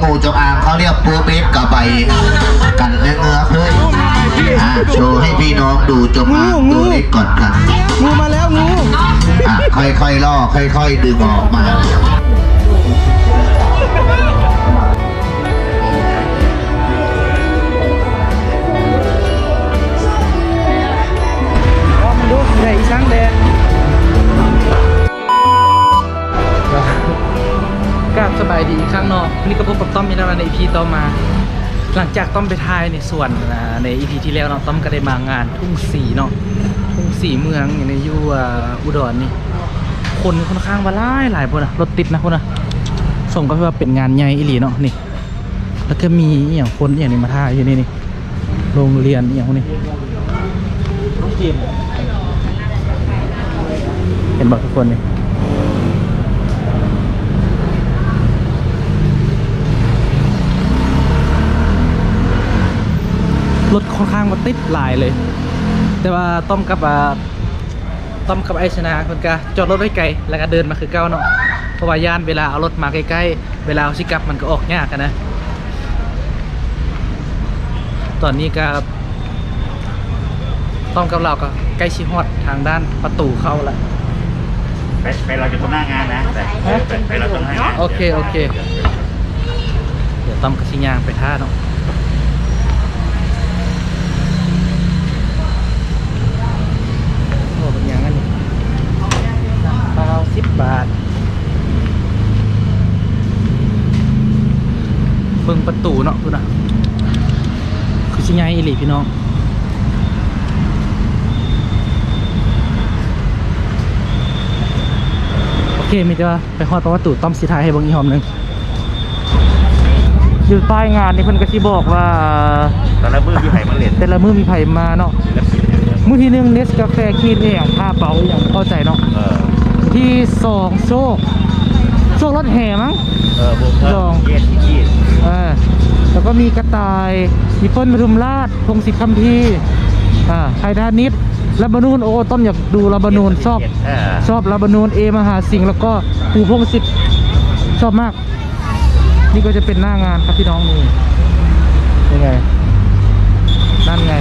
ปูจงอางเขาเรียกปูเม็ดกับใบกันเนื้อเงือเฮ้ยอะโชว์ให้พี่น้องดูจงอางตัวเล็กก่อนครับงูมาแล้วงูอะค่อยๆล่อค่อย ๆ ดึงออกมา กราบสบายดีอีกครั้งเนาะวันนี้ก็พบกับต้อมอีกแล้วนะใน EP ต่อมา หลังจากต้อมไปทายในส่วนอ่าใน EP ที่แล้วเนาะต้อมก็ได้มางานทุ่งสีเนาะทุ่งสีเมืองอย่ในยูอ่าอุดรนี่ คนค่อนข้างว่าหลายหลายคนอะรถติดนะคนอะส่งก็ว่าเป็นงานใหญ่อีหลีเนาะนี่ แล้วก็มีอย่างคนอย่างนี้มาท่ายอยู่นี่นี่โรงเรียนอย่างพวกนี้เห็นบอกทุกคนนี่ รถค่อนข้างมาติดหลายเลย แต่ว่าต้อมกับอ่าต้อมกับไอชนะคนกะจอดรถไว้ไกลแล้วก็เดินมาคือเก้าเนาะเพราะว่าย่านเวลาเอารถมาใกล้ๆ เวลาเอาสิกลับมันก็ออกยากอะนะ ตอนนี้ก็ต้อมกับเราก็ใกล้ชิฮอดทางด้านประตูเข้าละไปไปเราจะตรงหน้างานนะแต่ไปไปเราตรงหน้างานโอเคโอเค เดี๋ยวต้อมกับชิยางไปท่าเนาะโอ้เป็นยังไงนี่เปล่าสิบบาท เบิ่งประตูเนาะคุณอะคือชิยางอีหลีพี่น้องโอเคมีแต่ว่าไปฮอดประตูต้อมสิทายให้เบิ่งอีกหอมหนึงอยู่ป้ายงานนี่เพิ่นก็สิบอกว่าตอนแรกมือพี่ไผ่มาเล่นแต่ละมื้อมีไผมาเนาะแล้วกินเนี่ยมื้อที่หนึ่งเนสกาแฟคีนเองค่าเป๋าอย่างเข้าใจเนาะเออที่สองโชคโชครถแห่มั้งเออบุกเพิ่ลองมเย็นที่ยี่เออแล้วก็มีกระต่ายมีเปิ้ลปทุมราชพงศิษฐ์คำพีร์อ่าไทยดานิดลาบานูนโอ้ต้นอยากดูลาบานูนชอบเออชอบลาบานูนเอมหาสิงห์แล้วก็ปูพงศิษฐ์ชอบมาก นี่ก็จะเป็นหน้างานครับพี่น้องนี่ยังไงนั่นไง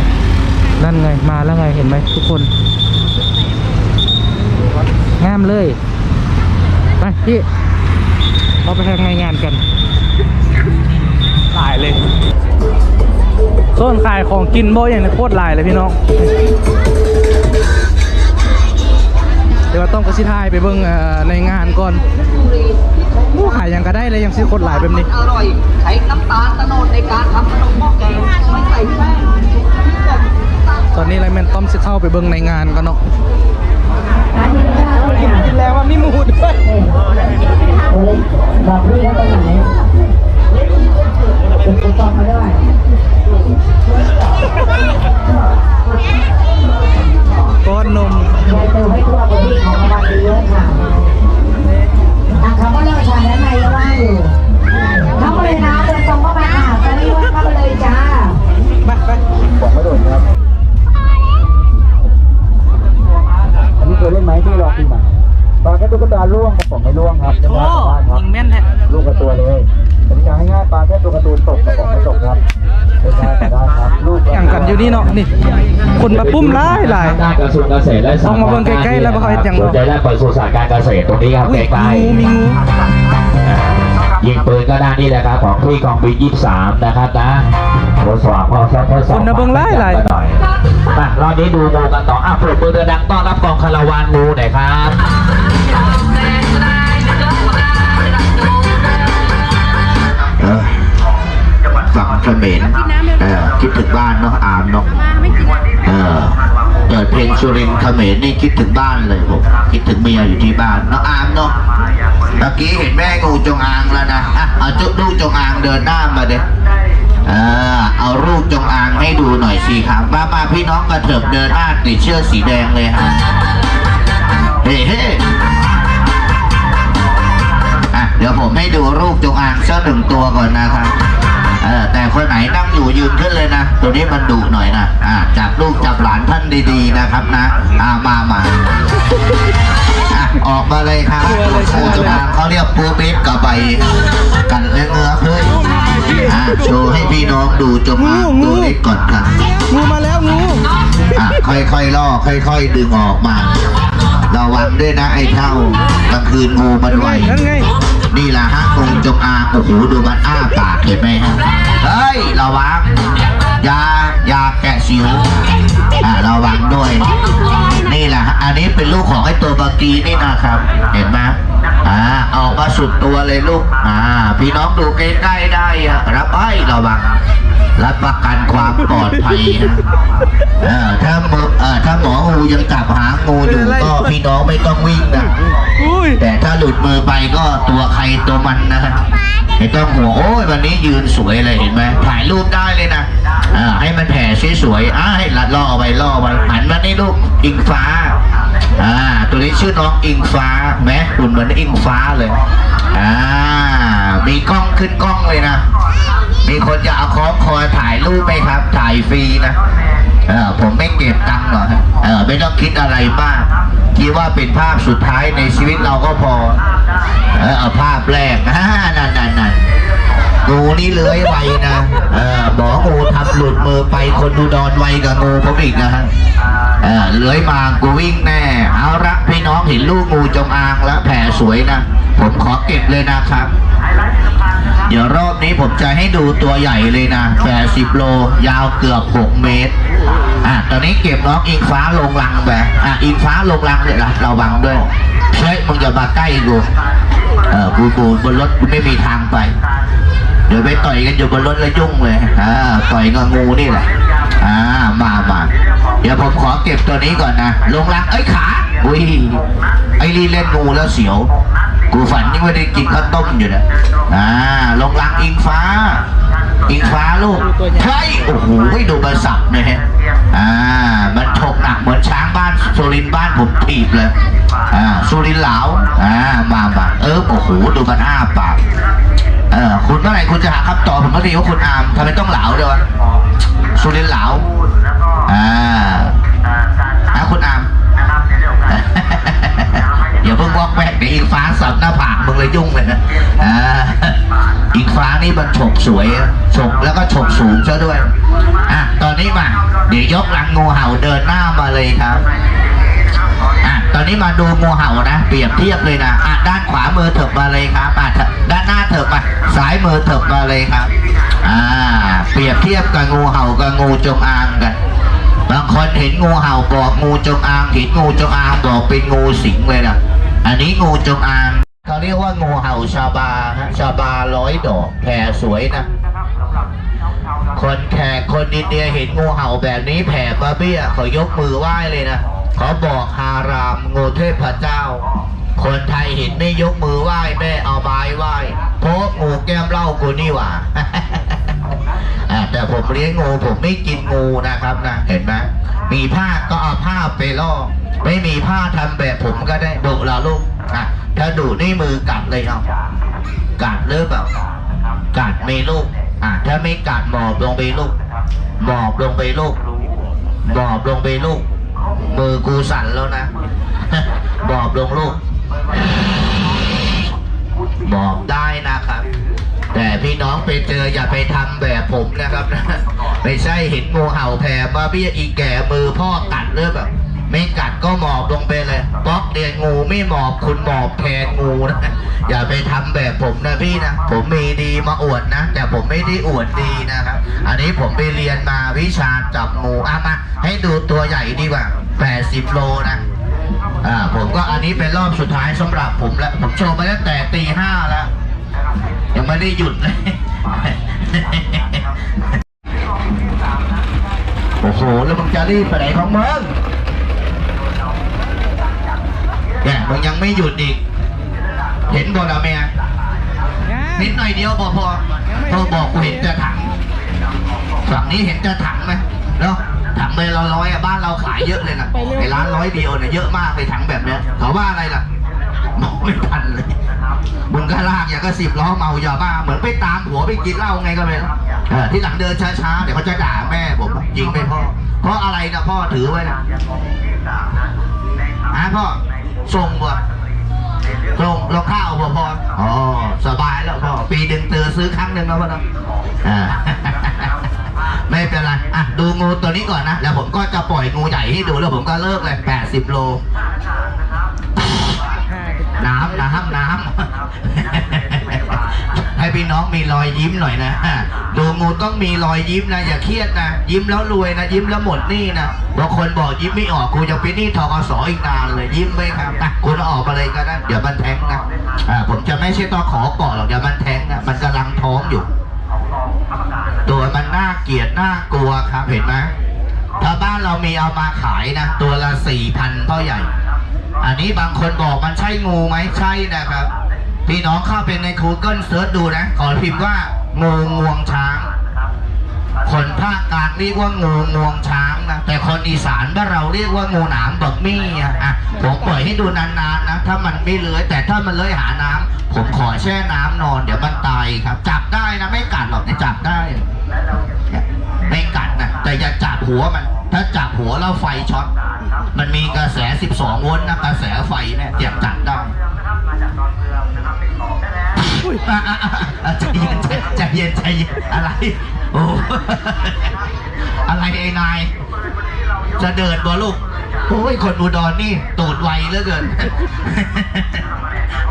นั่นไงมาแล้วไงเห็นไหมทุกคนงามเลย ไปพี่เราไปทำงานงานกันหลาย เลยโซนขายของกินบ่อย่างนี้โคตรหลายเลยพี่น้องเดี๋ยวเราต้องกระชิทายไปเบิ่งเอ่อในงานก่อนผู้ขายยังก็ได้เลยยังซื้อโคตรหลายแบบนี้อร่อยใช้น้ำตาลตะโนดในการทำขนมหม้อแกงไม่ใส่แป้งตอนนี้ไรแมนต้อมสิเข้าไปเบิ่งในงานกันเนาะกินแล้วว่ามีหมูด้วย บอกพี่เขาตรงไหนเป็นคุณตองมาด้วยก้อนนมเติมให้ตัวคนที่ของรางวัลเยอะค่ะอะเขาก็เล่าชานแล้วไงก็ว่างอยู่เข้ามาเลยนะเดินตรงเข้าไปค่ะตอนนี้ว่าเข้ามาเลยจ้าไปไปบอกไม่โดน คนมาปุ้มหลายหลายด้านกระทรวงเกษตรและสหกรณ์ลองมาเบิ่งใกล้ๆแล้วบ่ค่อยเห็นหยังสนใจด้านปศุสัตว์การเกษตรตรงนี้ครับอุ้ยใกล้มีงูมีงูๆยิงปืนก็ด้านนี้แหละครับของที่กองบิน23 นะครับนะทดสอบพอทดทดสอบ คนมาเบิ่งหลายหลายกันหน่อยมารอบนี้ดูงูกันต่ออะปรบมือดังๆต้อนรับกองคาราวานงูหน่อยครับ เออฝั่งเขมรเออคิดถึงบ้านเนาะอามเนาะ เปิดเพลงสุรินทร์เขมรนี่คิดถึงบ้านเลยผมคิดถึงเมียอยู่ที่บ้านเนาะอามเนาะเมื่อกี้เห็นแม่งูจงอางแล้วนะอะเอาจุดลูกจงอางเดินหน้ามาเด้เอเอารูปจงอางให้ดูหน่อยสิครับมามาพี่น้องกระเถิบเดินหน้าติดเชือกสีแดงเลยฮะเฮ้เฮ้อะเดี๋ยวผมให้ดูรูปจงอางสักหนึ่งตัวก่อนนะครับ เออแต่คนไหนนั่งอยู่ยืนขึ้นเลยนะ ตัวนี้มันดุหน่อยนะอะจับลูกจับหลานท่านดีๆนะครับนะอ่ามามาอะออกมาเลยครับงูจงอางเขาเรียกปูเบสกับใบกันเนื้อเงือกเฮ้ยพี่น้องดูจงอางงูงูตัวเล็กก่อนครับงูมาแล้วงูอะค่อยๆล่อค่อยๆ ดึงออกมาระวังด้วยนะไอ้เท่ากลางคืนงูมันไวนั่นไง นี่แหละฮะงูจงอางโอ้โหดูมันอ้าปากเห็นไหมฮะเฮ้ยระวังยายาแกะสิวอ่าระวังด้วย นี่แหละฮะอันนี้เป็นลูกของไอ้ตัวบากีนี่นะครับ เห็นไหมอ่าออกมาสุดตัวเลยลูกอ่าพี่น้องดูใกล้ๆได้อะรับไอ้ระวัง รับประกันความปลอดภัยนะเออถ้าหมอเออถ้าหมองูยังจับหางงูอยู่ก็พี่น้องไม่ต้องวิ่งนะอุ้ยแต่ถ้าหลุดมือไปก็ตัวใครตัวมันนะไม่ต้องห่วงโอ้ยวันนี้ยืนสวยเลยเห็นไหมถ่ายรูปได้เลยนะอ่าให้มันแผ่สวยๆอ่าให้ลัดล่อเอาไว้ล่อไว้หันมานี่ลูกอิงฟ้าอ่าตัวนี้ชื่อน้องอิงฟ้าแม้หุ่นเหมือนอิงฟ้าเลยอ่ามีกล้องขึ้นกล้องเลยนะ มีคนจะเอาคล้องคอถ่ายรูปไหมครับ ถ่ายฟรีนะเออผมไม่เก็บตังค์หรอกเออไม่ต้องคิดอะไรมาก คิดว่าเป็นภาพสุดท้ายในชีวิตเราก็พอ เออเอาภาพแรกอ่านั่นนั่นนั่นงูนี่เลื้อยไวนะ เออหมองูทำหลุดมือไปคนดูดอนไวกับงูผมอีกนะฮะเออเลื้อยมากูวิ่งแน่ เอาละพี่น้องเห็นลูกงูจงอางแล้วแผ่สวยนะ ผมขอเก็บเลยนะครับ เดี๋ยวรอบนี้ผมจะให้ดูตัวใหญ่เลยนะ80โล ยาวเกือบ 6 เมตร อะ ตอนนี้เก็บน้องอิงฟ้าลงรังไป อะ อิงฟ้าลงรังเลยนะเระวังด้วย เฮ้ย มึงอย่ามาใกล้กู เออ กูกูบนรถกูไม่มีทางไป เดี๋ยวไปต่อยกันอยู่บนรถแล้วยุ่งเลย อ่า ต่อยกับงูนี่แหละ อ่า มามาเดี๋ยวผมขอเก็บตัวนี้ก่อนนะ ลงรัง เอ้ยขา อุ้ย ไอ้นี่เล่นงูแล้วเสียว กูฝันยังไม่ได้กินข้าวต้มอยู่นะอ่าลงรังอิงฟ้า อิงฟ้าลูกเฮ้ยโอ้โหไม่ดูมาสับนะฮะอ่า มันฉกหนักเหมือนช้างบ้านสุรินบ้านผมถีบเลยอ่าสุรินเหลาอ่ามามาเออโอ้โหดูมันอ้าปากเออคุณเมื่อไหร่คุณจะหาคำตอบผมก็ดีว่าคุณอามทำไมต้องเหลาด้วยวะสุรินเหลาอ่าอะคุณอาม งวอกแวกเดี๋ยวอิงฟ้าสับหน้าผากมึงเลยยุ่งเลยนะอ่าอิงฟ้านี่มันฉกสวยฉกแล้วก็ฉกสูงซะด้วยอะตอนนี้มา เดี๋ยวยกหลังงูเห่าเดินหน้ามาเลยครับอะตอนนี้มาดูงูเห่านะ เปรียบเทียบเลยนะอะด้านขวามือเถิบมาเลยครับอะด้านหน้าเถิบมาซ้ายมือเถิบมาเลยครับอ่าเปรียบเทียบกับงูเห่ากับงูจงอางกันบางคนเห็นงูเห่าบอกงูจงอางเห็นงูจงอางบอกเป็นงูสิงเลยนะ อันนี้งูจงอางเขาเรียกว่างูเห่าชาบาฮะชาบาร้อยดอกแผ่สวยนะ คนแขกคนอินเดียเห็นงูเห่าแบบนี้แผ่มาเบี้ยเขายกมือไหว้เลยนะเขาบอกฮารามงูเทพเจ้า คนไทยเห็นไม่ยกมือไหว้แม่เอาไม้ไหว้เพราะงูแก้มเหล้ากูนี่หว่าอ่าแต่ผมเลี้ยงงูผมไม่กินงูนะครับนะเห็นไหม มีผ้าก็เอาผ้าไปล่อไม่มีผ้าทำแบบผมก็ได้ดุละลูกอะถ้าดุนี่มือกัดเลยเอากัดหรือเปล่ากัดมีลูกอะถ้าไม่กัดหมอบลงไปลูกหมอบลงไปลูกหมอบลงไปลูกมือกูสั่นแล้วนะหมอบลงลูกบอกได้นะครับ แต่พี่น้องไปเจออย่าไปทำแบบผมนะครับนะไม่ใช่เห็นงูเห่าแผ่มาเบี้ยอีแก่มือพ่อกัดเรือแบบ ไม่กัดก็หมอบลงไปเลยป๊อกเรียนงูไม่หมอบคุณหมอบแทนงูนะอย่าไปทำแบบผมนะพี่นะผมมีดีมาอวดนะ แต่ผมไม่ได้อวดดีนะครับ อันนี้ผมไปเรียนมาวิชาจับงูอะมาให้ดูตัวใหญ่ดีกว่า 80 โลนะอ่าผมก็อันนี้เป็นรอบสุดท้ายสำหรับผมแล้ว ผมโชว์มาตั้งแต่ตีห้าแล้วยัง ไม่ได้หยุดเลยโอ้โห แล้วมึงจะรีบไปไหนของมึงแกมึงยังไม่หยุดอีก เห็นบอลเมียนิดหน่อยเดียวพอพอพอบอกกูเห็นจะถัง ฝั่งนี้เห็นจะถังไหมเนาะถังใบละร้อยอะบ้านเราขายเยอะเลยนะไอ้ร้านร้อยเดียวเนี่ยเยอะมากเลยถังแบบเนี้ยเขาว่าอะไรล่ะมองไม่ทันเลย มึงก็ลากอย่างก็สิบล้อเมาอย่าบ้า เหมือนไปตามผัวไปกินเหล้าไงก็ไม่รู้เออที่หลังเดินช้าๆ เดี๋ยวเขาจะด่าแม่ผมยิงไปพ่อ เพราะอะไรนะพ่อถือไว้นะฮะพ่อส่งบ่ส่งลงข้าวบ่พ่ออ๋อสบายแล้วพ่อปีหนึ่งเตือซื้อครั้งหนึ่งแล้วพ่อนะอ่าไม่เป็นไร อะ ดูงูตัวนี้ก่อนนะ แล้วผมก็จะปล่อยงูใหญ่ให้ดูแล้วผมก็เลิกเลย 80 โล น้ำน้ำน้ำให้พี่น้องมีรอยยิ้มหน่อยนะดูงูต้องมีรอยยิ้มนะอย่าเครียดนะยิ้มแล้วรวยนะยิ้มแล้วหมดหนี้นะบางคนบอกยิ้มไม่ออกกูจะไปนหนี้ทกสอีกนานเลยยิ้มไหมครับอะคุณเออกมาเลยก็ได้เดี๋ยวมันแทงนะอ่าผมจะไม่ใช่ต้องขอก่อนหรอกเดี๋ยวมันแทงนะมันกำลังท้องอยู่ ตัวมันน่าเกลียดน่ากลัวครับเห็นไหมถ้าบ้านเรามีเอามาขายนะ ตัวละสี่พันพ่อใหญ่ อันนี้บางคนบอกมันใช่งูไหมใช่นะครับ พี่น้องเข้าไปใน Google เซิร์ชดูนะ ขอพิมพ์ว่างูงวงช้าง คนภาคกลางเรียกว่างูงวงช้างนะ แต่คนอีสานบ้านเราเรียกว่างูหนามบักมี่อะผมปล่อยให้ดูนานๆนะ ถ้ามันไม่เลื้อยแต่ถ้ามันเลื้อยหาน้ำผมขอแช่น้ำนอน เดี๋ยวมันตายครับ จับได้นะไม่กัดหรอกจับได้ไม่กัดนะแต่อย่าจับหัวมัน ถ้าจับหัวแล้วไฟช็อต มันมีกระแส 12 โวลต์นะกระแสไฟเนี่ยเจ็บจับได้อะอะอะอะใจเย็นใจใจเย็นใจเย็นอะไรโอ้อะไรไอ้นาย จะเดินบ่ลูกโอ้ยคนอุดรนี่ตูดไวเหลือเกิน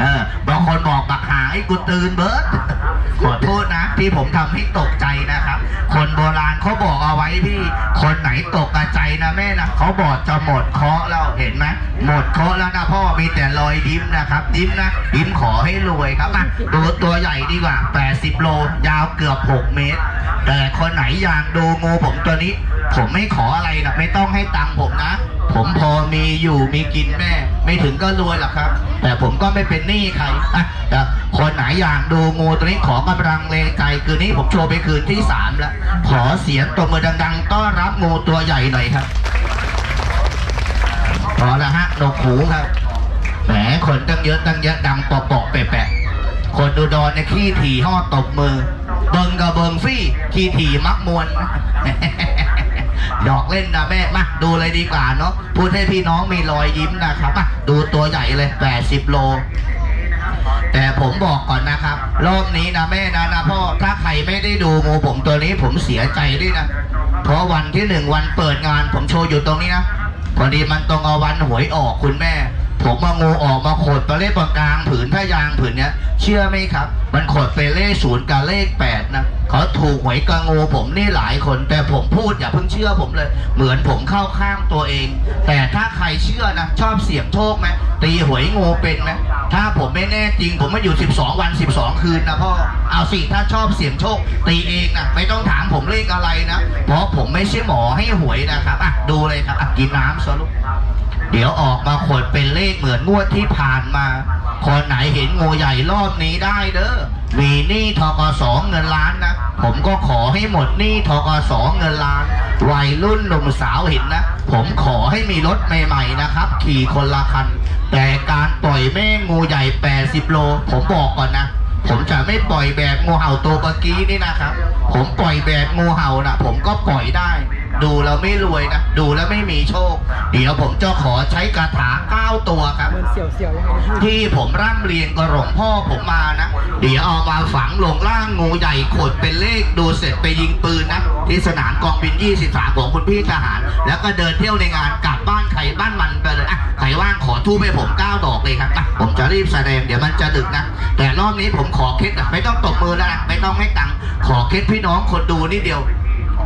เออบางคนบอกบักหาให้กูตื่นเบิร์ดขอโทษนะ ที่ผมทำให้ตกใจนะครับ คนโบราณเขาบอกเอาไว้พี่ คนไหนตกกระใจนะแม่นะเขาบอกจะหมดเคราะห์แล้วเห็นไหมหมดเคราะห์แล้วนะพ่อมีแต่รอยดิ้มนะครับ ดิ้มนะดิ้มขอให้รวยครับอะดูตัวใหญ่ดีกว่า 80 โล ยาวเกือบ 6 เมตร แต่คนไหนอยากดูงูผมตัวนี้ ผมไม่ขออะไรนะไม่ต้องให้ตังค์ผมนะ ผมพอมีอยู่มีกินแม่ ไม่ถึงก็รวยหรอกครับ แต่ผมก็ไม่เป็นหนี้ใครอะแต่คนไหนอยากดูงูตัวนี้ขอกำลังเลงใจคืนนี้ผมโชว์ไปคืนที่สามแล้ว ขอเสียงตบมือดัง ๆ ต้อนรับงูตัวใหญ่หน่อยครับพอแล้วฮะนกหูครับแหมคนตั้งเยอะตั้งเยอะดังปอกปอกๆแปะๆคนดูดอนเนี่ยขี้ถี่ห่อตบมือ เบิงกับเบิงฟี่ขี้ถี่มักมวน ดอกเล่นนะแม่มาดูเลยดีกว่าเนาะพูดให้พี่น้องมีรอยยิ้มนะครับมาดูตัวใหญ่เลย80โลแต่ผมบอกก่อนนะครับ รอบนี้นะแม่นะนะพ่อถ้าใครไม่ได้ดูงูผมตัวนี้ผมเสียใจด้วยนะ เพราะวันที่หนึ่งวันเปิดงานผมโชว์อยู่ตรงนี้นะ พอดีมันตรงเอาวันหวยออกคุณแม่ ผมมางูออกมาขดตัวเลขปากกลางผืนผ้ายางผืนเนี้ย เชื่อไหมครับ มันขดไปเลขศูนย์กับเลขแปดนะเขาถูกหวยกับงูผมนี่หลายคน แต่ผมพูดอย่าเพิ่งเชื่อผมเลย เหมือนผมเข้าข้างตัวเอง แต่ถ้าใครเชื่อนะ ชอบเสี่ยงโชคไหมตีหวยงูเป็นไหมถ้าผมไม่แน่จริง ผมมาอยู่ 12 วัน 12 คืนนะพ่อเอาสิถ้าชอบเสี่ยงโชค ตีเองนะไม่ต้องถามผมเลขอะไรนะ เพราะผมไม่ใช่หมอให้หวยนะครับอะดูเลยครับอะกินน้ำซะลูก เดี๋ยวออกมาขดเป็นเลขเหมือนงวดที่ผ่านมา คนไหนเห็นงูใหญ่รอบนี้ได้เด้อมีหนี้ทกสเงินล้านนะ ผมก็ขอให้หมดหนี้ทกสเงินล้าน วัยรุ่นหนุ่มสาวเห็นนะ ผมขอให้มีรถใหม่ๆนะครับ ขี่คนละคัน แต่การปล่อยแม่งูใหญ่ 80 โล ผมบอกก่อนนะ ผมจะไม่ปล่อยแบบงูเห่าตัวเมื่อกี้นี่นะครับ ผมปล่อยแบบงูเห่านะผมก็ปล่อยได้ ดูแล้วไม่รวยนะ ดูแล้วไม่มีโชค เดี๋ยวผมจะขอใช้คาถาเก้าตัวครับเหมือนเสี่ยวเสี่ยวๆยังไงพี่ที่ผมร่ำเรียนกับหลวงพ่อผมมานะ เดี๋ยวเอามาฝังลงล่างงูใหญ่ขดเป็นเลขดูเสร็จไปยิงปืนนะที่สนามกองบิน 23 ของคุณพี่ทหาร แล้วก็เดินเที่ยวในงานกลับบ้านใครบ้านมันไปเลยอะใครว่างขอทูบให้ผม9ดอกเลยครับอะผมจะรีบแสดงเดี๋ยวมันจะดึกนะ แต่รอบนี้ผมขอเคล็ดอะไม่ต้องตบมือแล้วนะไม่ต้องให้ตังค์ขอเคล็ดพี่น้องคนดูนิดเดียว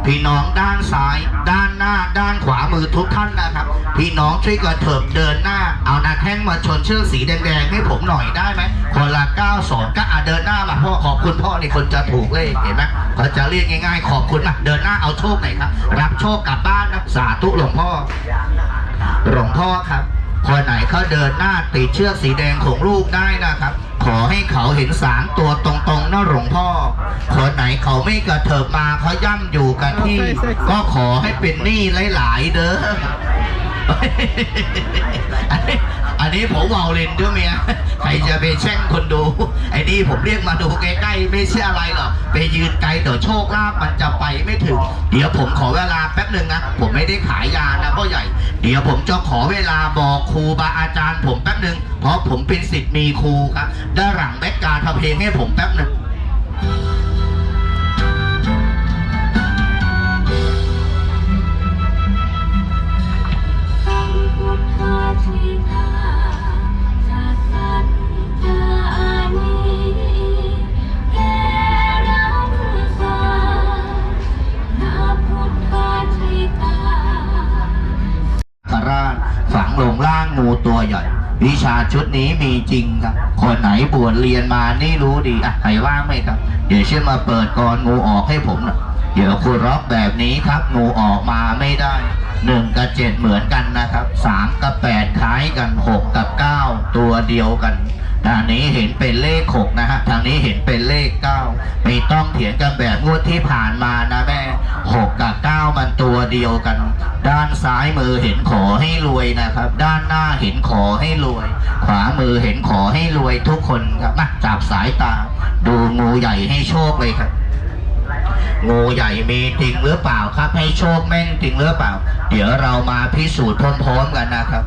พี่น้องด้านซ้าย ด้านหน้า ด้านขวามือทุกท่านนะครับ พี่น้องช่วยกระเถิบเดินหน้า เอาหน้าแข้งมาชนเชือกสีแดงๆให้ผมหน่อยได้ไหมคนละ9 2ก็อะเดินหน้ามาพ่อขอบคุณพ่อนี่คนจะถูกเลขเห็นไหมเขาจะเรียกง่ายๆ ขอบคุณนะเดินหน้าเอาโชคหน่อยครับ รับโชคกลับบ้านนะสาธุหลวงพ่อหลวงพ่อครับคนไหนเขาเดินหน้าติดเชือกสีแดงของลูกได้นะครับ ขอให้เขาเห็นสามตัวตรงๆนะหลวงพ่อ คนไหนเขาไม่กระเถิบมาเขาย่ำอยู่กันที่ ก็ขอให้เป็นหนี้หลาย ๆ เด้อ อันนี้ผมเมาเลนด้วยเมียใครจะไปแช่งคนดู ไอ้นี่ผมเรียกมาดูใกล้ๆไม่ใช่อะไรหรอกไปยืนไกลเดี๋ยวโชคลาภมันจะไปไม่ถึง เดี๋ยวผมขอเวลาแป๊บหนึ่งนะผมไม่ได้ขายยานะพ่อใหญ่ เดี๋ยวผมจะขอเวลาบอกครูบาอาจารย์ ผมแป๊บหนึ่งเพราะผมเป็นสิทธิ์มีครูครับด้านหลังแบ็กการทำเพลงให้ผมแป๊บหนึ่ง ใหญ่ วิชาชุดนี้มีจริงครับ คนไหนบวชเรียนมานี่รู้ดีอะใครว่างไหมครับ เดี๋ยวเช่วยมาเปิดกรงูออกให้ผมนะเดี๋ยวคุณร็อกแบบนี้ครับงูออกมาไม่ได้หนึ่งกับเจ็ดเหมือนกันนะครับสามกับแปดคล้ายกันหกกับเก้าตัวเดียวกัน ทางนี้เห็นเป็นเลขหกนะฮะทางนี้เห็นเป็นเลขเก้าไม่ต้องเถียงกันแบบงวดที่ผ่านมานะแม่หกกับเก้ามันตัวเดียวกัน ด้านซ้ายมือเห็นขอให้รวยนะครับ ด้านหน้าเห็นขอให้รวย ขวามือเห็นขอให้รวยทุกคนครับมาจับสายตา ดูงูใหญ่ให้โชคเลยครับงูใหญ่มีจริงหรือเปล่าครับ ให้โชคแม่นจริงหรือเปล่า เดี๋ยวเรามาพิสูจน์พร้อมๆกันนะครับ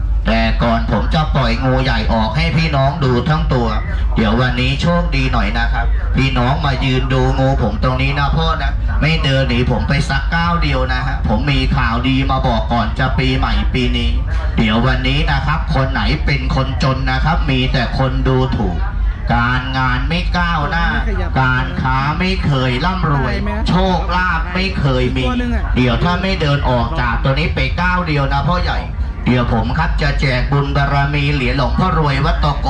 ปล่อยงูใหญ่ออกให้พี่น้องดูทั้งตัว เดี๋ยววันนี้โชคดีหน่อยนะครับ พี่น้องมายืนดูงูผมตรงนี้นะพ่อนะ ไม่เดินหนีผมไปสักก้าวเดียวนะฮะผมมีข่าวดีมาบอกก่อนจะปีใหม่ปีนี้ เดี๋ยววันนี้นะครับ คนไหนเป็นคนจนนะครับ มีแต่คนดูถูกการงานไม่ก้าวหน้า การค้าไม่เคยร่ำรวย โชคลาภไม่เคยมี เดี๋ยวถ้าไม่เดินออกจากตัวนี้ไปก้าวเดียวนะพ่อใหญ่ เดี๋ยวผมครับจะแจกบุญบารมีเหรียญหลวงพ่อรวยวัดตโก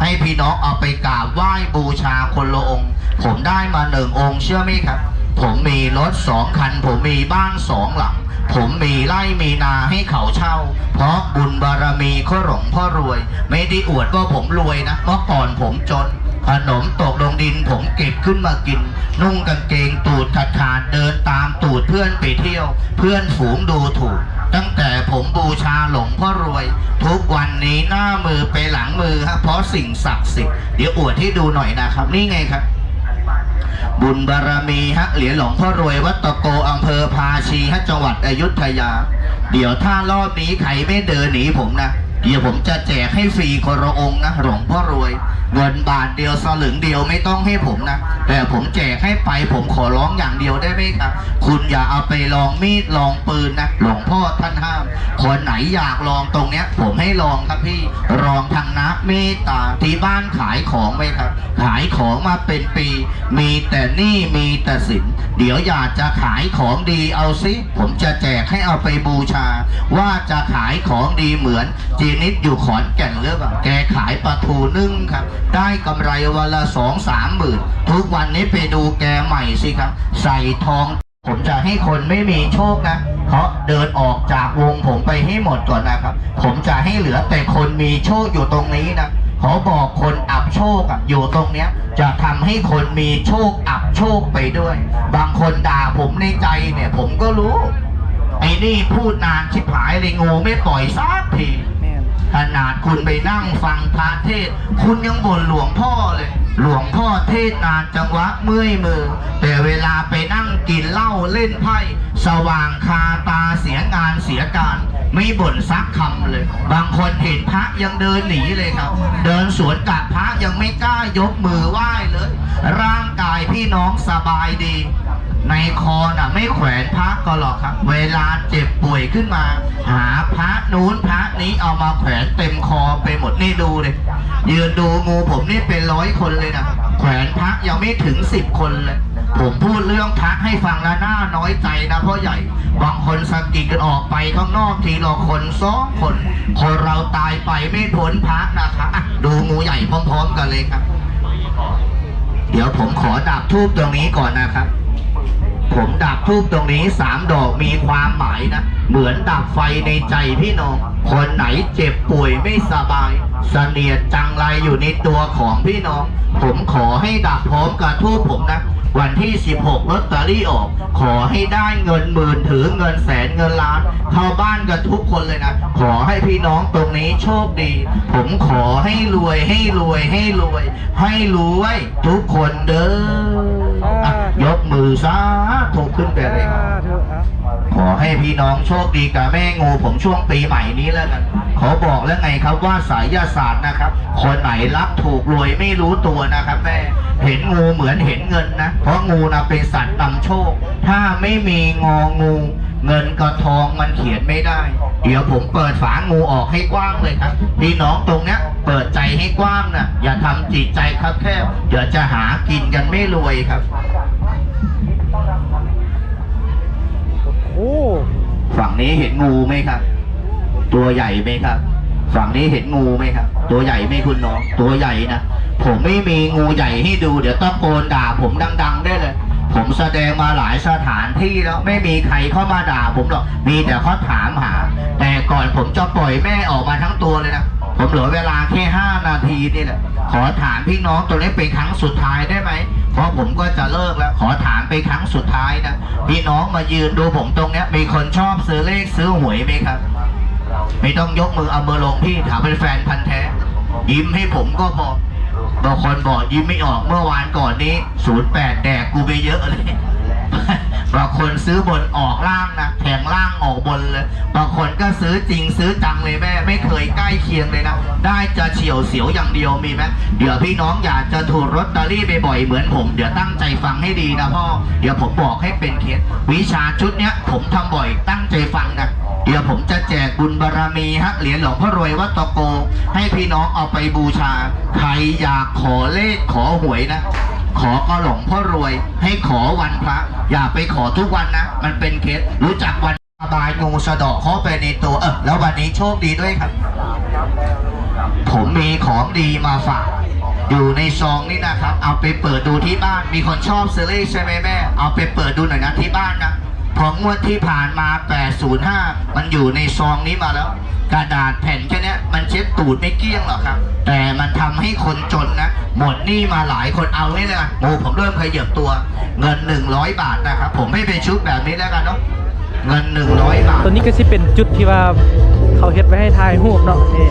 ให้พี่น้องเอาไปกราบไหว้บูชาคนละองค์ ผมได้มาหนึ่งองค์เชื่อไหมครับ ผมมีรถสองคัน ผมมีบ้านสองหลัง ผมมีไร่มีนาให้เขาเช่า เพราะบุญบารมีข้อหลวงพ่อรวย ไม่ได้อวดว่าผมรวยนะเมื่อก่อนผมจนขนมตกลงดินผมเก็บขึ้นมากิน นุ่งกางเกงตูดขาดขาดๆเดินตามตูดเพื่อนไปเที่ยว เพื่อนฝูงดูถูก ตั้งแต่ผมบูชาหลวงพ่อรวย ทุกวันนี้หน้ามือไปหลังมือฮะเพราะสิ่งศักดิ์สิทธิ์เดี๋ยวอวดให้ดูหน่อยนะครับ นี่ไงครับ บุญบารมีฮะเหรียญหลวงพ่อรวยวัดตะโกอำเภอพาชีฮะจังหวัดอยุธยา เดี๋ยวถ้ารอบนี้ใครไม่เดินหนีผมนะเดี๋ยวผมจะแจกให้ฟรีคนละองค์นะหลวงพ่อรวย เงินบาทเดียวสลึงเดียวไม่ต้องให้ผมนะ แต่ผมแจกให้ไปผมขอร้องอย่างเดียวได้ไหมครับ คุณอย่าเอาไปลองมีดลองปืนนะหลวงพ่อท่านห้าม คนไหนอยากลองตรงเนี้ย ผมให้ลองครับพี่ลองทางนะเมตตาที่บ้านขายของไหมครับ ขายของมาเป็นปี มีแต่หนี้มีแต่สิน เดี๋ยวอยากจะขายของดีเอาสิผมจะแจกให้เอาไปบูชา ว่าจะขายของดีเหมือนจีนิดอยู่ขอนแก่นหรือเปล่าแกขายปลาทูนึ่งครับได้กำไรวันละสองสามหมื่นทุกวันนี้ไปดูแกใหม่สิครับ ใส่ทอง ผมจะให้คนไม่มีโชคนะเพราะเดินออกจากวงผมไปให้หมดก่อนนะครับ ผมจะให้เหลือแต่คนมีโชคอยู่ตรงนี้นะขอบอกคนอับโชคอยู่ตรงเนี้ย จะทำให้คนมีโชคอับโชคไปด้วย บางคนด่าผมในใจเนี่ย ผมก็รู้ ไอ้นี่พูดนานชิบหายเลยงูไม่ปล่อยสักที ขนาดคุณไปนั่งฟังพระเทศ คุณยังบ่นหลวงพ่อเลย หลวงพ่อเทศนานจังหวะเมื่อยมือ แต่เวลาไปนั่งกินเหล้าเล่นไพ่สว่างคาตาเสียงานเสียการไม่บ่นซักคำเลย บางคนเห็นพระยังเดินหนีเลยครับ เดินสวนกับพระยังไม่กล้ายกมือไหว้เลย ร่างกายพี่น้องสบายดี ในคอน่ะไม่แขวนพระก็หรอกครับ เวลาเจ็บป่วยขึ้นมา หาพระนู้นพระนี้เอามาแขวนเต็มคอไปหมดนี่ดูเลยยืนดูงูผมนี่เป็นร้อยคนเลยนะแขวนพระยังไม่ถึงสิบคนเลย ผมพูดเรื่องพระให้ฟังแล้วน่าน้อยใจนะพ่อใหญ่ บางคนสกิดกันออกไปข้างนอกทีละคนสองคน คนเราตายไปไม่พ้นพระนะครับอะดูงูใหญ่พร้อมๆกันเลยครับ เดี๋ยวผมขอดับทูบตรงนี้ก่อนนะครับ ผมดับทูบตรงนี้สามดอกมีความหมายนะ เหมือนดับไฟในใจพี่น้อง คนไหนเจ็บป่วยไม่สบายเสนียดจังไรอยู่ในตัวของพี่น้อง ผมขอให้ดับพร้อมกับทูบผมนะ วันที่ 16ลอตเตอรี่ออก ขอให้ได้เงินหมื่นถือเงินแสนเงินล้าน เข้าบ้านกันทุกคนเลยนะ ขอให้พี่น้องตรงนี้โชคดี ผมขอให้รวยให้รวยให้รวย ให้รวยทุกคนเด้ออะยกมือซาถูกขึ้นไปเลยครับเถอะอะขอให้พี่น้องโชคดีกับแม่งูผมช่วงปีใหม่นี้แล้วกันขอบอกแล้วไงครับว่าสายศาสตร์นะครับ คนไหนรับถูกรวยไม่รู้ตัวนะครับแม่ เห็นงูเหมือนเห็นเงินนะ เพราะงูนะเป็นสัตว์นำโชค ถ้าไม่มีงองู เงินกับทองมันเขียนไม่ได้ เดี๋ยวผมเปิดฝางูออกให้กว้างเลยครับพี่น้องตรงเนี้ย เปิดใจให้กว้างนะอย่าทำจิตใจครับแคบเดี๋ยวจะหากินกันไม่รวยครับโอ้ฝั่งนี้เห็นงูไหมครับ ตัวใหญ่ไหมครับ ฝั่งนี้เห็นงูไหมครับ ตัวใหญ่ไหม่คุณน้อง ตัวใหญ่นะ ผมไม่มีงูใหญ่ให้ดู เดี๋ยวต้องโกนด่าผมดัง ๆ ได้เลย ผมแสดงมาหลายสถานที่แล้วไม่มีใครเข้ามาด่าผมหรอกมีแต่เขาถามหา แต่ก่อนผมจะปล่อยแม่ออกมาทั้งตัวเลยนะผมเหลือเวลาแค่ห้านาทีนี่แหละ ขอถามพี่น้องตัวนี้เป็นครั้งสุดท้ายได้ไหม เพราะผมก็จะเลิกแล้ว ขอถามเป็นครั้งสุดท้ายนะ พี่น้องมายืนดูผมตรงเนี้ย มีคนชอบซื้อเลขซื้อหวยไหมครับ ไม่ต้องยกมือเอามือลงพี่ถามเป็นแฟนพันธ์แท้ ยิ้มให้ผมก็พอ บางคนบอกยิ้มไม่ออกเมื่อวานก่อนนี้08แดกกูไปเยอะเลยบางคนซื้อบนออกล่างนะแทงล่างออกบนเลยบางคนก็ซื้อจริงซื้อจังเลยแม่ ไม่เคยใกล้เคียงเลยนะ ได้จะเฉียวเสียวอย่างเดียวมีไหมเดี๋ยวพี่น้องอยากจะถูกรถตอรี่ไปบ่อยเหมือนผม เดี๋ยวตั้งใจฟังให้ดีนะพ่อเดี๋ยวผมบอกให้เป็นเคสวิชาชุดเนี้ยผมทำบ่อยตั้งใจฟังนะ เดี๋ยวผมจะแจกบุญบารรมีฮะเหรียญหลวงพ่อรวยวัดตะโก ให้พี่น้องเอาไปบูชา ใครอยากขอเลขขอหวยนะ ขอก็หลวงพ่อรวย ให้ขอวันพระ อย่าไปขอทุกวันนะ มันเป็นเคสรู้จักวันบายงูสะดอกเข้าไปในตัวเออแล้ววันนี้โชคดีด้วยครับ ผมมีของดีมาฝากอยู่ในซองนี่นะครับ เอาไปเปิดดูที่บ้าน มีคนชอบซื้อเลขใช่ไหมแม่ เอาไปเปิดดูหน่อยนะที่บ้านนะ เพองงวดที่ผ่านมา 805 มันอยู่ในซองนี้มาแล้ว กระดาษแผ่นแค่นี้มันเช็ดตูดไม่เกี้ยงหรอกครับ แต่มันทำให้คนจนนะหมดหนี้มาหลายคนเอานี่เลยนะโอ้ผมเริ่มขยับตัวเงิน 100 บาทนะครับ ผมให้เป็นชุดแบบนี้แล้วกันเนาะเงิน 100 บาท ตัวนี้ก็สิเป็นจุดที่ว่าเขาเฮ็ดไว้ให้ถ่ายรูปเนาะนี่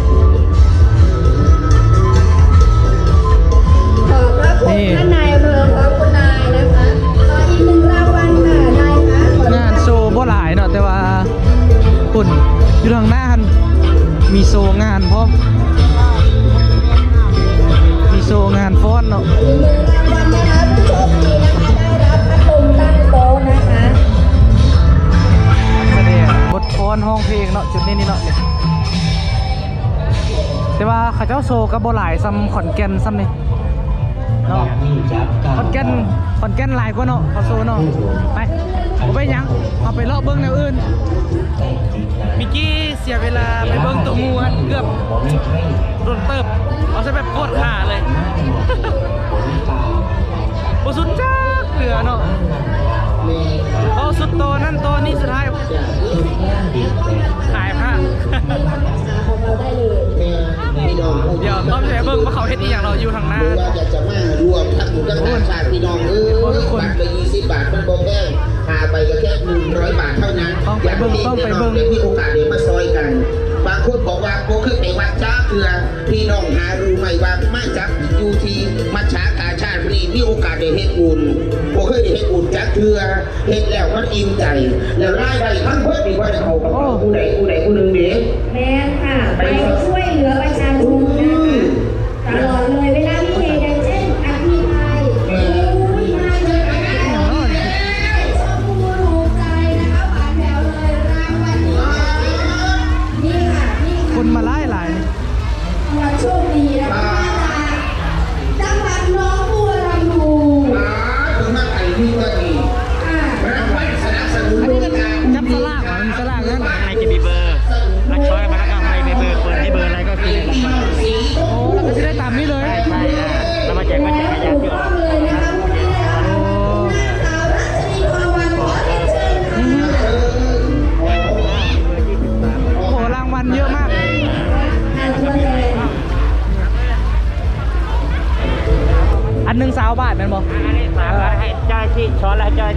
คุณอยู่ทางหน้าหันมีโชว์งานพร้อมมีโชว์งานฟ้อนเนาะอีกหนึ่งรางวัลนะคะผู้โชคดีนะคะได้รับพัดลมตั้งโต๊ะนะคะแสดงบทฟ้อนห้องเพลงเนาะจุดนี้นี่เนาะเนี่ยแต่ว่าเขาเจ้าโชว์ก็บ่หลายซ้ำขอนแก่นซ้ำนี่เนาะขอนแก่นขอนแก่นหลายกว่าเนาะเขาโชว์เนาะไปบ่ไปหยังเอาไปเลาะเบิ่งแนวอื่นเมิกี้เสียเวลาไปเบิ่งตัวงูอะเกือบโดนเติบ เอาซะแบบโคตรขาเลยบ่สุดจักเหลือเนาะเอาสุดโตนั่นโตนี่สุดท้ายขายผ้าเดี๋ยวต้องไปเบิ่งว่าเขาเฮ็ดอีหยังเราอยู่ทางหน้าดูว่าจะจะมารวมทั้งหมดทั้งต่างชาติพี่น้องเออโอ้ทุกคนบัตรละยี่สิบบาทมันบ่แพง หาไปก็แค่หนึ่งร้อยบาทเท่านั้นต้องไปเบิ่งต้องไปเบิ่งเดี๋ยวมีโอกาสเดี๋ยวมาซอยกัน บางคนบอกว่าโกขึ้นไปวัดจ้าเถื่อพี่น้องหารู้ไหมว่ามาจับอยู่ที่มัชชากาชาตินี่มีโอกาสได้เฮ็ดบุญโกเคยได้เฮ็ดบุญจักเถื่อเฮ็ดแล้วมันอิ่มใจ แล้วรายได้ทั้งเพิ่มอีกว่าจะเอากับเราผู้ใดผู้ใดผู้หนึ่งเด้แม่นค่ะไปช่วยเหลือป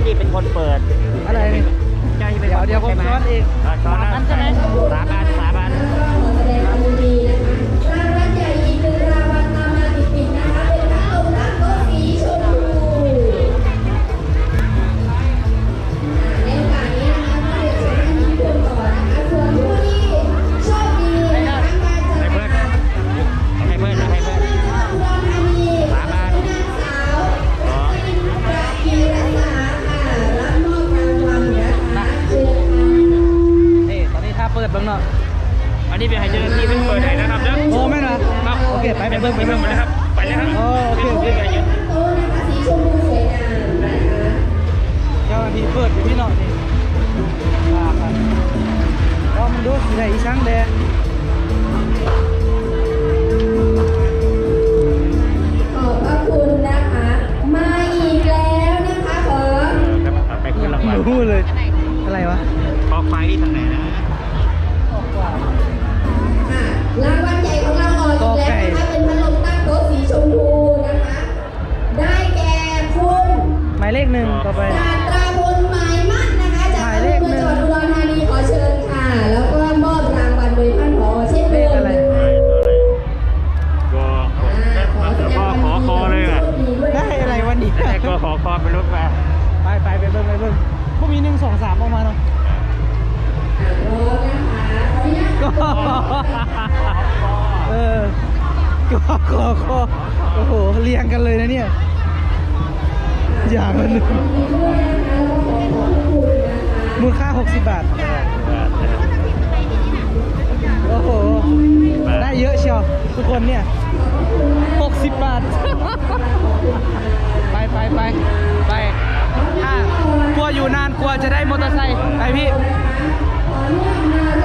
ที่เป็นคนเปิด ดบิ้งเนาะอันนี้เป็นไฮเจอร์ที่เป็นเปิดไหนนะครับเอโอ้แม่นะครับโอเคไปไปเบิ้งไปเบิ้งมาเลครับไปเลยครับโอเคโอเคเจ้าหนนี้เปิดอยู่ที่หน่อยนี่ปลาครับก็มันดูสีไหนช่างแดงพูดเลย อะไรวะพอไฟที่ทางไหนนะ รางวัลใหญ่ของเราออกอีกแล้วนะคะเป็นพัดลมตั้งโต๊ะสีชมพูนะคะ ได้แก่คุณหมายเลขหนึ่งต่อไป ศาสตราบนหมายมั่นนะคะ จากหมายเลขหนึ่งจังหวัดอุดรธานีขอเชิญค่ะ แล้วก็มอบรางวัลโดยท่านผอเช่นเดิมนะคะ ก็อ่าขอแสดงก็ความขอคอเลยยินอะดีด้วยได้อะไรวันนี้แต่ก็ขอคอเป็นรถไปไปไปไปเบิ่งไปเบิ่งพวกมีหนึ่งสองสามออกมาเนาะ รอนะคะขออนุญาต ก็เออก็ก็ก็โอ้โหเรียงกันเลยนะเนี่ย อย่างละหนึ่งมูลค่า 60 บาท โอ้โห ได้เยอะเชียวทุกคนเนี่ย 60 บาท ไปไปไปไปถ้ากลัวอยู่นานกลัวจะได้มอเตอร์ไซค์ไปพี่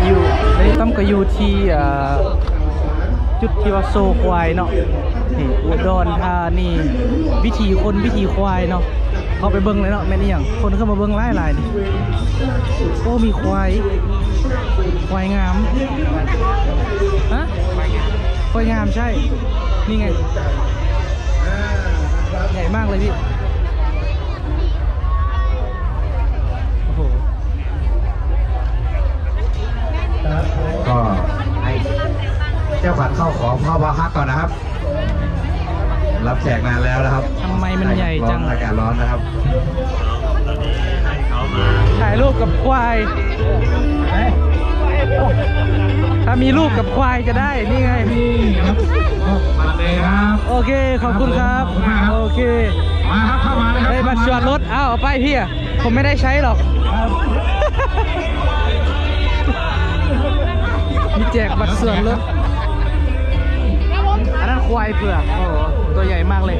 อยู่ นี่ต้อมก็อยู่ที่จุดที่ว่าโซควายเนาะนี่อุดรธานีวิถีคนวิถีควายเนาะเข้าไปเบิ้งเลยเนาะแม่นี่ยังคนเข้ามาเบิ้งไล่ลายๆนี่โอ้มีควายควายงามฮะควายงามใช่นี่ไงใหญ่มากเลยพี่โอ้โห ก็ให้ เจ้าขวัญเข้าของเข้าพาพักก่อนนะครับ รับแขกนานแล้วนะครับทำไมมันใหญ่จังร้อนอากาศร้อนนะครับถ่ายรูปกับควาย ถ้ามีรูปกับควายจะได้ นี่ไงมาเลยครับ โอเค ขอบคุณครับ โอเค มาครับเข้ามาเลยครับได้บัตรจอดรถ เอาเอาไปพี่อะผมไม่ได้ใช้หรอกมีแจกบัตรส่วนรถอันนั้น ควายเผือกโอ้โหตัวใหญ่มากเลย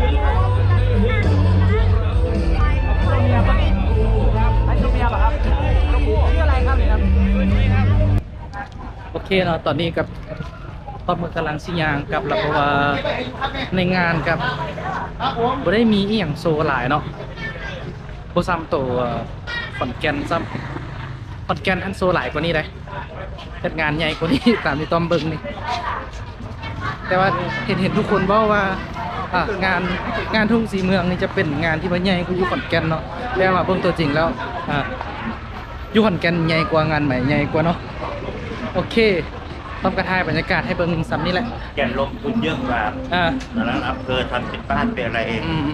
โอเคเนาะตอนนี้กับตอนมือกำลังสิยางกับแล้วเพราะว่าในงานกับบ่ได้มีอีหยังโซหลายเนาะบ่ซ้ำตัวขอนแก่นซ้ำขอนแก่นทันโซหลายกว่านี้ได้จัดงานใหญ่กว่านี้ตามที่ต้อมเบิ่งนี่ แต่ว่าเห็นเห็นทุกคนเว้าว่าอะงานงานทุ่งสีเมืองนี่จะเป็นงานที่มันใหญ่กว่าอยู่ขอนแก่นเนาะแต่ว่าเบิ่งตัวจริงแล้วอะอยู่ขอนแก่นใหญ่กว่างานใหม่ใหญ่กว่าเนาะโอเคต้องกระทายบรรยากาศให้เบิ่งซ้ำนี่แหละแกนลงทุนเยอะกว่าอ่าตอนนั้นอำเภอทำเป็นบ้านเป็นอะไรเองอืม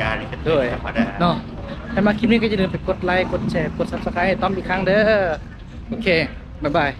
การนี่เป็นด้วยธรรมดา เนาะถ้ามาคลิปนี้ก็จะเดินไปกดไลค์ กดแชร์ กด subscribe ให้ต้อมอีกครั้งเด้อ โอเค บ๊ายบาย